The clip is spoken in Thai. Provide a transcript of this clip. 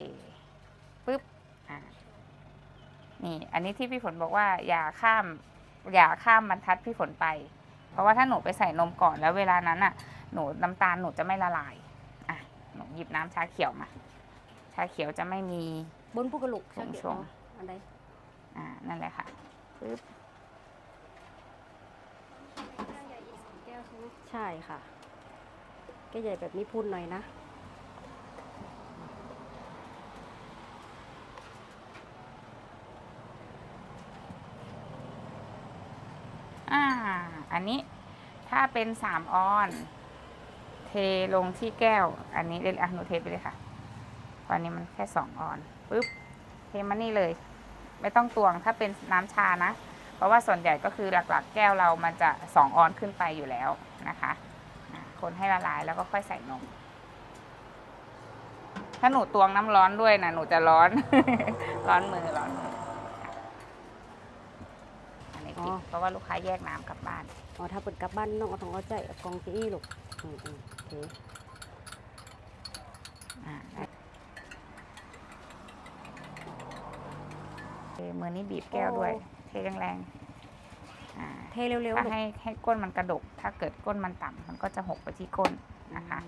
ปึ๊บอ่านี่ อันนี้ที่พี่ฝนบอกว่าอย่าข้าม อย่าข้ามบรรทัดพี่ฝนไป เพราะว่าถ้าหนูไปใส่นมก่อนแล้วเวลานั้นอะ หนูน้ำตาลหนูจะไม่ละลาย อะ หนูหยิบน้ำชาเขียวมา ชาเขียวจะไม่มีบนผู้กระลุกชงชงอันใดอ่า นั่นแหละค่ะปึ๊บใช่ค่ะ แก้วใหญ่แบบนี้พูนหน่อยนะ อ่า อันนี้ถ้าเป็นสามออน เทลงที่แก้ว อันนี้เลยอะหนูเทไปเลยค่ะ ตอนนี้มันแค่สองออนปุ๊บ เทมานี่เลย ไม่ต้องตวงถ้าเป็นน้ำชานะ เพราะว่าส่วนใหญ่ก็คือหลักๆ แก้วเรามันจะสองออนขึ้นไปอยู่แล้วนะคะคนให้ละลายแล้วก็ค่อยใส่นม ถ้าหนูตวงน้ำร้อนด้วยนะหนูจะร้อน ร้อนมือร้อนมือ ปิด เพราะว่าลูกค้าแยกน้ำกลับบ้าน อ๋อถ้าเปิดกลับบ้านน้องเอาต้องเอาใจเอากองซีอี้ลูกอืมอืมโอเคอ่าเทมือนี้บีบแก้วด้วย เทแรงๆอ่า เทเร็วๆถ้าลูกให้ให้ก้นมันกระดก ถ้าเกิดก้นมันต่ำมันก็จะหกไปที่ก้นนะคะ